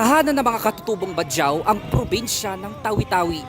Tahanan ng mga katutubong badyaw ang probinsya ng Tawi-Tawi.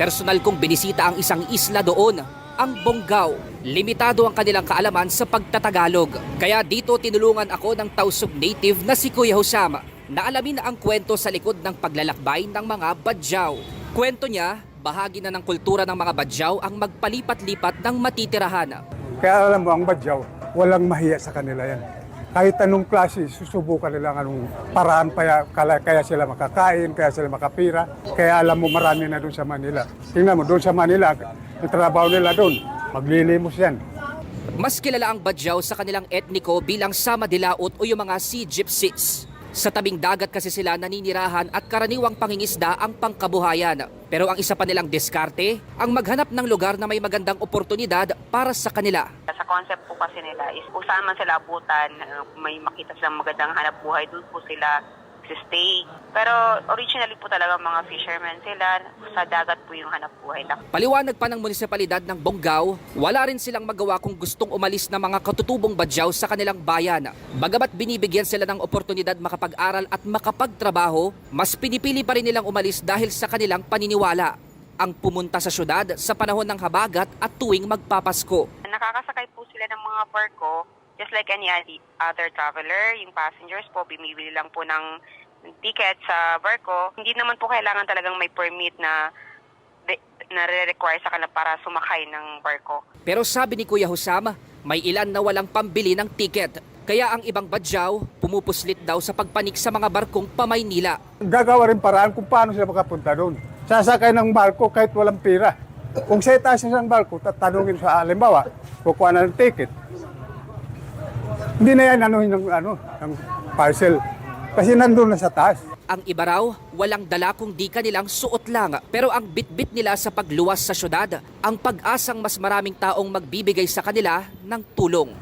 Personal kong binisita ang isang isla doon, ang Bonggao. Limitado ang kanilang kaalaman sa pagtatagalog. Kaya dito tinulungan ako ng Tausug native na si Kuya Husama na alamin ang kwento sa likod ng paglalakbay ng mga badyaw. Kwento niya, bahagi na ng kultura ng mga badyaw ang magpalipat-lipat ng matitirahan. Kaya alam mo, ang badyaw, walang mahiya sa kanila yan. Kahit anong klase, susubukan nila ng anong paraan kaya, kaya, sila makakain, kaya sila makapira. Kaya alam mo, marami na doon sa Manila. Tingnan mo, doon sa Manila, yung trabaho nila doon, maglilimos yan. Mas kilala ang Badyaw sa kanilang etniko bilang Sama Dilaot o yung mga Sea Gypsies. Sa tabing dagat kasi sila naninirahan at karaniwang pangingisda ang pangkabuhayan. Pero ang isa pa nilang diskarte, ang maghanap ng lugar na may magandang oportunidad para sa kanila. Sa concept po kasi nila is kung sila abutan, uh, may makita silang magandang hanap buhay, doon po sila stay. Pero originally po talaga mga fishermen sila, sa dagat po yung hanap buhay na. Paliwanag pa ng munisipalidad ng Bonggao, wala rin silang magawa kung gustong umalis na mga katutubong badyaw sa kanilang bayan. Bagamat binibigyan sila ng oportunidad makapag-aral at makapagtrabaho, mas pinipili pa rin nilang umalis dahil sa kanilang paniniwala. Ang pumunta sa syudad sa panahon ng habagat at tuwing magpapasko. Nakakasakay po sila ng mga barko, just like any other traveler, yung passengers po, bumibili lang po ng ticket sa barko. Hindi naman po kailangan talagang may permit na na require sa kanila para sumakay ng barko. Pero sabi ni Kuya Husam, may ilan na walang pambili ng tiket. Kaya ang ibang badyaw, pumupuslit daw sa pagpanik sa mga barkong pamaynila. Gagawa rin paraan kung paano sila makapunta doon. Sasakay ng barko kahit walang pira. Kung sa itaas ng barko, tatanungin sa alimbawa, kukuha na ng ticket. Hindi na yan ano, ng, ano, ng parcel. Kasi nandun na sa taas. Ang iba raw, walang dala kung di kanilang suot lang. Pero ang bitbit nila sa pagluwas sa syudad, ang pag-asang mas maraming taong magbibigay sa kanila ng tulong.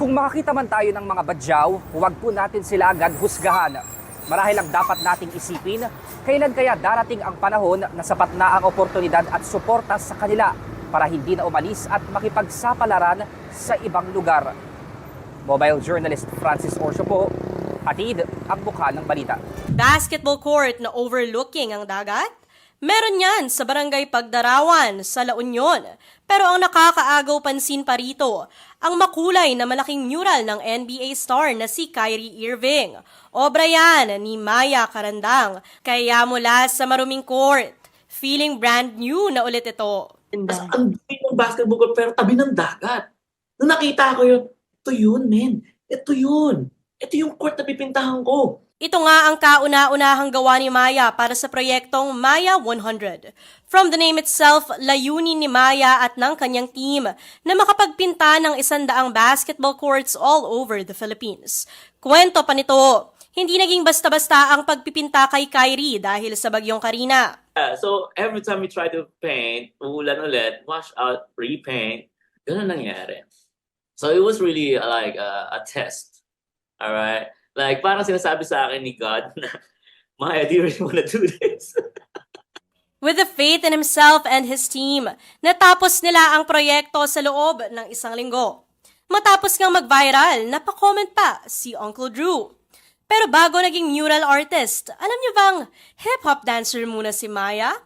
Kung makakita man tayo ng mga badyaw, huwag po natin sila agad husgahan. Marahil lang dapat nating isipin, kailan kaya darating ang panahon na sapat na ang oportunidad at suporta sa kanila para hindi na umalis at makipagsapalaran sa ibang lugar. Mobile journalist Francis Orso po, atid ang mukha ng balita. basketball court na overlooking ang dagat? Meron yan sa barangay Pagdarawan sa La Union. Pero ang nakakaagaw pansin pa rito, ang makulay na malaking mural ng NBA star na si Kyrie Irving. Obra yan ni Maya Karandang. Kaya mula sa maruming court, feeling brand new na ulit ito. Ang ng basketball court pero tabi ng dagat. Nung nakita ko yun, ito yun, men. Ito yun. Ito yung court na pipintahan ko. Ito nga ang kauna-unahang gawa ni Maya para sa proyektong Maya 100. From the name itself, layunin ni Maya at ng kanyang team na makapagpinta ng isandaang basketball courts all over the Philippines. Kwento pa nito, hindi naging basta-basta ang pagpipinta kay Kyrie dahil sa bagyong Karina. Yeah, so every time we try to paint, uulan ulit, wash out, repaint, ganun nangyari. So it was really uh, like uh, a test. Alright? Like parang sinasabi sa akin ni God na, Maya, do you really wanna do this? With the faith in himself and his team, natapos nila ang proyekto sa loob ng isang linggo. Matapos ngang mag-viral, napakomment pa si Uncle Drew. Pero bago naging mural artist, alam niyo bang hip-hop dancer muna si Maya?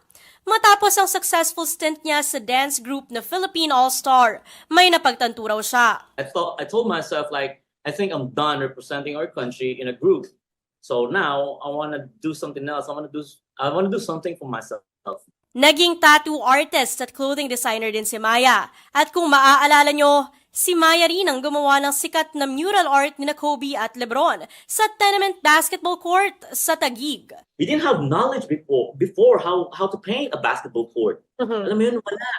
Matapos ang successful stint niya sa dance group na Philippine All-Star, may napagtanto raw siya. I thought I told myself like I think I'm done representing our country in a group. So now I want to do something else. I want to do I want to do something for myself. Naging tattoo artist at clothing designer din si Maya. At kung maaalala nyo, si Maya rin ang gumawa ng sikat na mural art ni Kobe at Lebron sa tenement basketball court sa Taguig. We didn't have knowledge before before how how to paint a basketball court. Alam mo yun, wala.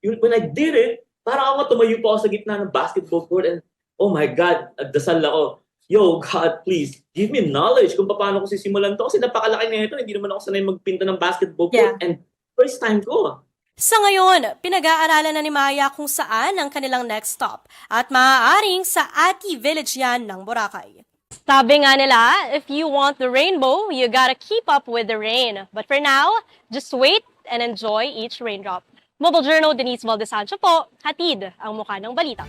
Yun, when I did it, parang ako tumayo pa ako sa gitna ng basketball court and oh my God, dasal ako. Yo, God, please, give me knowledge kung paano ko sisimulan to. Kasi napakalaki na ito. Hindi naman ako sanay magpinta ng basketball court. And first time ko. Sa ngayon, pinag-aaralan na ni Maya kung saan ang kanilang next stop at maaaring sa Ati Village yan ng Boracay. Sabi nga nila, if you want the rainbow, you gotta keep up with the rain. But for now, just wait and enjoy each raindrop. Mobile Journal, Denise Valdesancho po, hatid ang mukha ng balita.